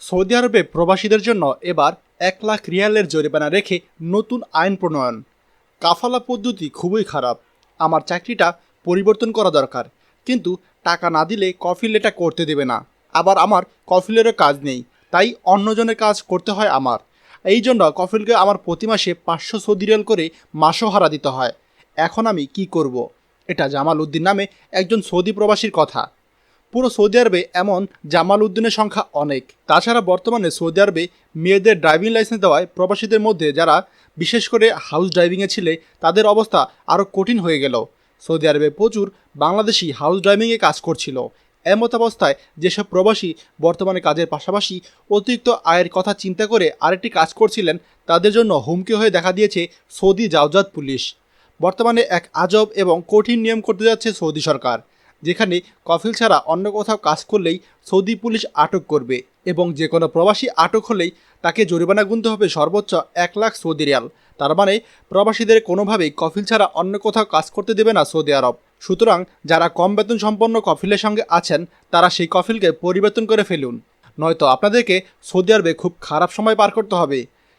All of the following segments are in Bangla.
সৌদি আরবে প্রবাসীদের জন্য এবার এক লাখ রিয়ালের জরিমানা রেখে নতুন আইন প্রণয়ন। কাফালা পদ্ধতি খুবই খারাপ। আমার চাকরিটা পরিবর্তন করা দরকার। কিন্তু টাকা না দিলে কফিল এটা করতে দেবে না। আবার আমার কফিলেরও কাজ নেই। তাই অন্যজনের কাজ করতে হয় আমার। এই জন্য কফিলকে আমার প্রতি মাসে পাঁচশো সৌদি রিয়াল করে মাসোহারা দিতে হয়। এখন আমি কি করব। এটা জামাল উদ্দিন নামে একজন সৌদি প্রবাসীর কথা। পুরো সৌদি আরবে এমন জামাল উদ্দিনের সংখ্যা অনেক। তাছাড়া বর্তমানে সৌদি আরবে মেয়েদের ড্রাইভিং লাইসেন্স দেওয়ায় প্রবাসীদের মধ্যে যারা বিশেষ করে হাউস ড্রাইভিংয়ে ছিলে, তাদের অবস্থা আরও কঠিন হয়ে গেল। সৌদি আরবে প্রচুর বাংলাদেশি হাউস ড্রাইভিংয়ে কাজ করছিল। এমত অবস্থায় যেসব প্রবাসী বর্তমানে কাজের পাশাপাশি অতিরিক্ত আয়ের কথা চিন্তা করে আরেকটি কাজ করছিলেন, তাদের জন্য হুমকি হয়ে দেখা দিয়েছে সৌদি জাওজাত পুলিশ। বর্তমানে এক আজব এবং কঠিন নিয়ম করতে যাচ্ছে সৌদি সরকার। যেখানে কফিল ছাড়া অন্য কোথাও কাজ করলেই সৌদি পুলিশ আটক করবে এবং যে কোনো প্রবাসী আটক হলেই তাকে জরিমানা গুনতে হবে সর্বোচ্চ এক লাখ সৌদি রিয়াল। তার মানে প্রবাসীদের কোনোভাবেই কফিল ছাড়া অন্য কোথাও কাজ করতে দেবে না সৌদি আরব। সুতরাং যারা কম বেতন সম্পন্ন কফিলের সঙ্গে আছেন, তারা সেই কফিলকে পরিবর্তন করে ফেলুন। নয়তো আপনাদেরকে সৌদি আরবে খুব খারাপ সময় পার করতে হবে।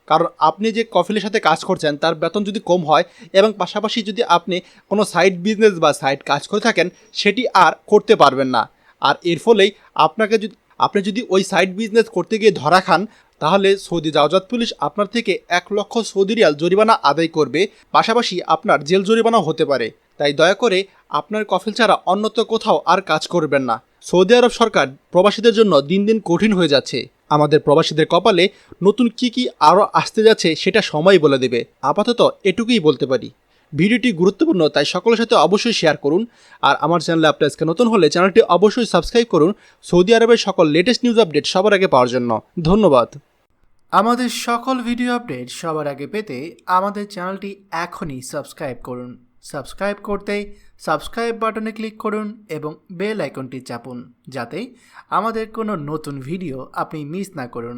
কারণ আপনি যে কফিলের সাথে কাজ করছেন, তার বেতন যদি কম হয় এবং পাশাপাশি যদি আপনি কোনো সাইড বিজনেস বা সাইড কাজ করে থাকেন, সেটি আর করতে পারবেন না। আর এর ফলেই আপনাকে যদি, আপনি যদি ওই সাইড বিজনেস করতে গিয়ে ধরা খান, তাহলে সৌদি জাওজাত পুলিশ আপনার থেকে এক লক্ষ সৌদি রিয়াল জরিমানা আদায় করবে। পাশাপাশি আপনার জেল জরিমানাও হতে পারে। তাই দয়া করে আপনার কফিল ছাড়া অন্যত্র কোথাও আর কাজ করবেন না। সৌদি আরব সরকার প্রবাসীদের জন্য দিন দিন কঠিন হয়ে যাচ্ছে। আমাদের প্রবাসীদের কপালে নতুন কি কি আরও আসতে যাচ্ছে সেটা সময় বলে দেবে। আপাতত এটুকুই বলতে পারি। ভিডিওটি গুরুত্বপূর্ণ, তাই সকলের সাথে অবশ্যই শেয়ার করুন। আর আমার চ্যানেলে আপনি আজকে নতুন হলে চ্যানেলটি অবশ্যই সাবস্ক্রাইব করুন। সৌদি আরবের সকল লেটেস্ট নিউজ আপডেট সবার আগে পাওয়ার জন্য। ধন্যবাদ। আমাদের সকল ভিডিও আপডেট সবার আগে পেতে আমাদের চ্যানেলটি এখনই সাবস্ক্রাইব করুন। সাবস্ক্রাইব করতে সাবস্ক্রাইব বাটনে ক্লিক করুন এবং বেল আইকনটি চাপুন, যাতে আমাদের কোনো নতুন ভিডিও আপনি মিস না করুন।